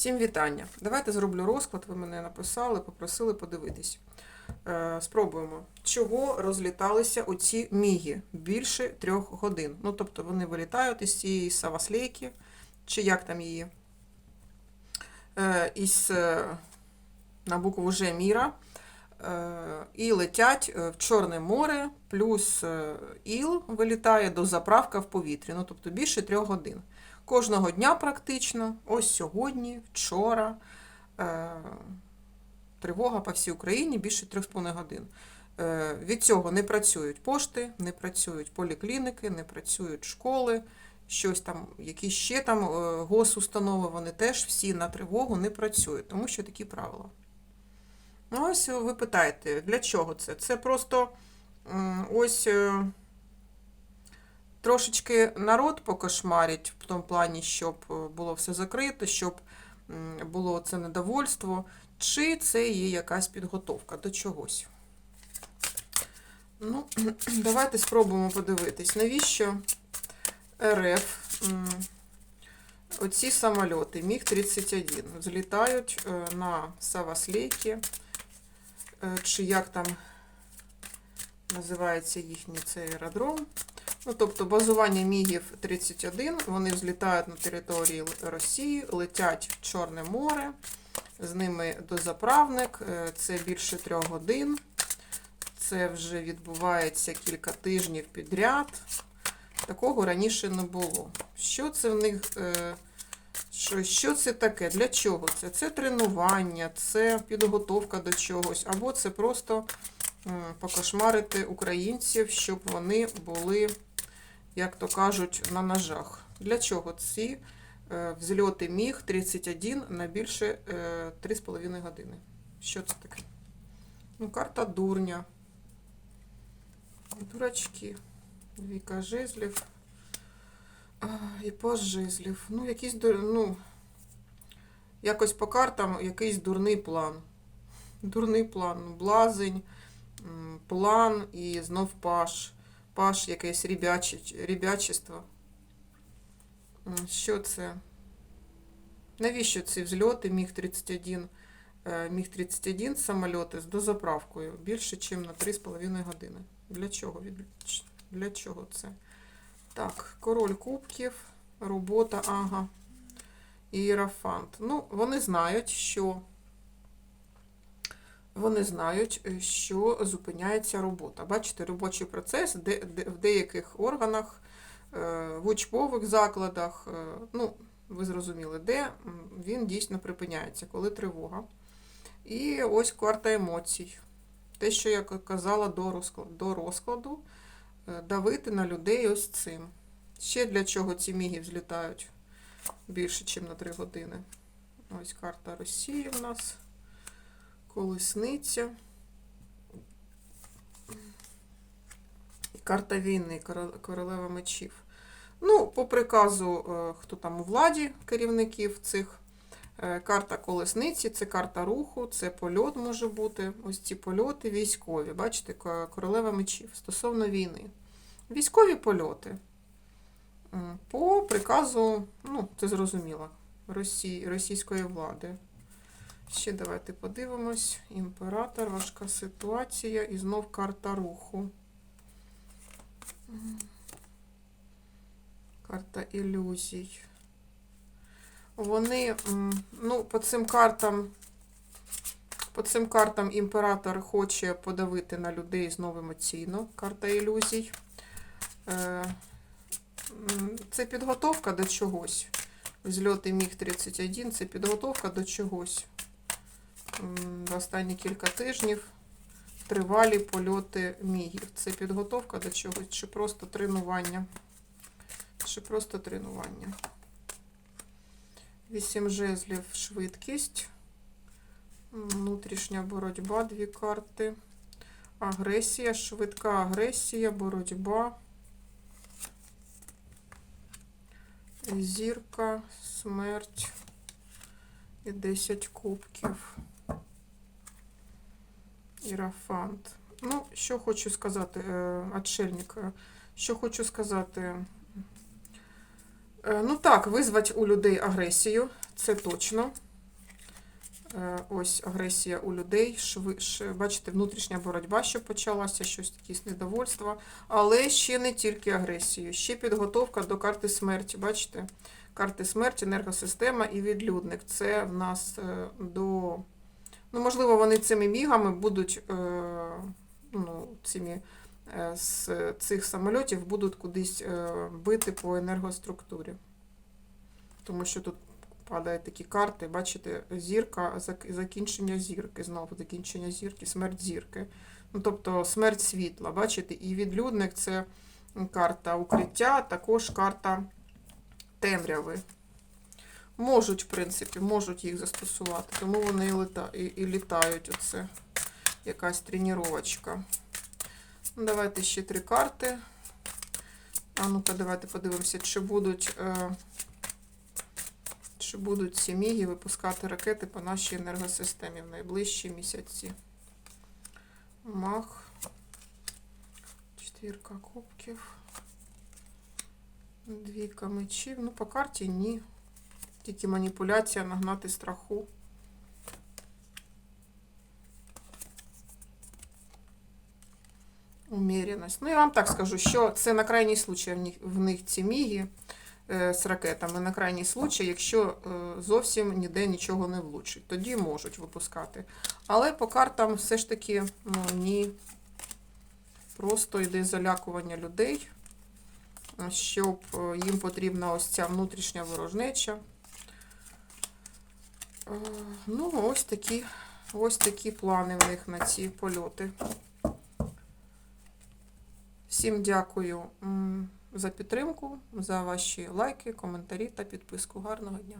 Всім вітання. Давайте зроблю розклад. Ви мене написали, попросили подивитись. Е, спробуємо. Чого розліталися оці міги більше трьох годин? Ну, тобто вони вилітають із цієї саваслейки, чи як там її, е, із е, на букву Ж міра. І летять е, в Чорне море, плюс е, іл вилітає до заправка в повітрі. Ну, тобто більше трьох годин. Кожного дня практично, ось сьогодні, вчора. Е, тривога по всій Україні більше 3,5 годин. Від цього не працюють пошти, не працюють поліклініки, не працюють школи, щось там, якісь ще там госустанови, вони теж всі на тривогу не працюють, тому що такі правила. Ну, ось ви питаєте, для чого це? Це просто ось. е, Трошечки народ покошмарить в тому плані, щоб е, було все закрито, щоб було це недовольство, чи це є якась підготовка до чогось. Ну, давайте спробуємо подивитись, навіщо РФ оці самольоти Міг-31 злітають е, на Саваслейки, чи як там називається їхній цей аеродром. Ну, тобто базування мігів 31, вони взлітають на території Росії, летять в Чорне море, з ними дозаправник, е, це більше трьох годин. Це вже відбувається кілька тижнів підряд. Такого раніше не було. Що це в них? Е, Що, що це таке? Для чого це? Це тренування, це підготовка до чогось, або це просто покошмарити українців, щоб вони були, як то кажуть, на ножах. Для чого ці е, взльоти міг 31 на більше е, 3,5 години? Що це таке? Ну, карта дурня. Дурачки. Двійка жезлів. І паж жезлів. Ну, якийсь ну, якось по картам якийсь дурний план. Дурний план. Блазень, план і знов паш. Паш якесь рібяче- рібячество. Що це? Навіщо ці взльоти Міг-31? Е, Міг-31 самольоти з дозаправкою більше, ніж на 3,5 години. Для чого? Для чого це? Так, король кубків, робота, ага. Іерафант. Ну, вони знають, що вони знають, що зупиняється робота. Бачите, робочий процес де, де, в деяких органах, е, в учбових закладах, е, ну, ви зрозуміли, де він дійсно припиняється, коли тривога. І ось карта емоцій. Те, що я казала до розкладу, до розкладу е, давити на людей ось цим. Ще для чого ці міги взлітають більше, ніж на 3 години. Ось карта Росії в нас. Колесниця. Карта війни, королева мечів. Ну, по приказу, е, хто там у владі керівників цих Е, Карта колесниці, це карта руху, це польот може бути. Ось ці польоти військові. Бачите, королева мечів стосовно війни. Військові польоти. По приказу, ну, це зрозуміло, Росії, російської влади. Ще давайте подивимось. Імператор, важка ситуація і знов карта руху. Карта ілюзій. Вони, ну, по цим картам, по цим картам імператор хоче подавити на людей знову емоційно. Карта ілюзій. Це підготовка до чогось. Зльоти Міг 31 це підготовка до чогось. М, Останні кілька тижнів тривалі польоти мігів. Це підготовка до чогось, чи просто тренування. Чи просто тренування. Вісім жезлів швидкість. Внутрішня боротьба, дві карти. Агресія, швидка агресія, боротьба. Зірка, смерть і 10 кубків. Ірафант. Ну, що хочу сказати, е, отшельник, е, що хочу сказати. Е, Ну так, визвати у людей агресію, це точно. Е, Ось агресія у людей. Бачите, внутрішня боротьба, що почалася, щось якісь недовольства. Але ще не тільки агресію, ще підготовка до карти смерті. Бачите? Карти смерті, енергосистема і відлюдник. Це в нас е, до. Ну, можливо, вони цими мігами будуть е, ну, цими, з цих самольотів будуть кудись бити по енергоструктурі. Тому що тут падають такі карти, бачите, зірка, закінчення зірки, знову закінчення зірки, смерть зірки. Ну, тобто смерть світла, бачите, і відлюдник це карта укриття, також карта темряви. Можуть, в принципі, можуть їх застосувати, тому вони і, лета, і, і літають. Оце якась тренувачка. Ну, давайте ще три карти. А ну-ка, давайте подивимося, чи будуть. Е, чи будуть ці міги випускати ракети по нашій енергосистемі в найближчі місяці. Мах. Четвірка кубків. Двійка мечів. Ну, по карті ні. Тільки маніпуляція нагнати страху. Уміряність. Ну, я вам так скажу, що це на крайній случай в них, ці міги з ракетами на крайній случай, якщо е, зовсім ніде нічого не влучить. Тоді можуть випускати. Але по картам все ж таки ну, ні. Просто йде залякування людей, е, щоб е, їм потрібна ось ця внутрішня ворожнеча. Е, Ну, ось такі, ось такі плани в них на ці польоти. Всім дякую за підтримку, за ваші лайки, коментарі та підписку. Гарного дня!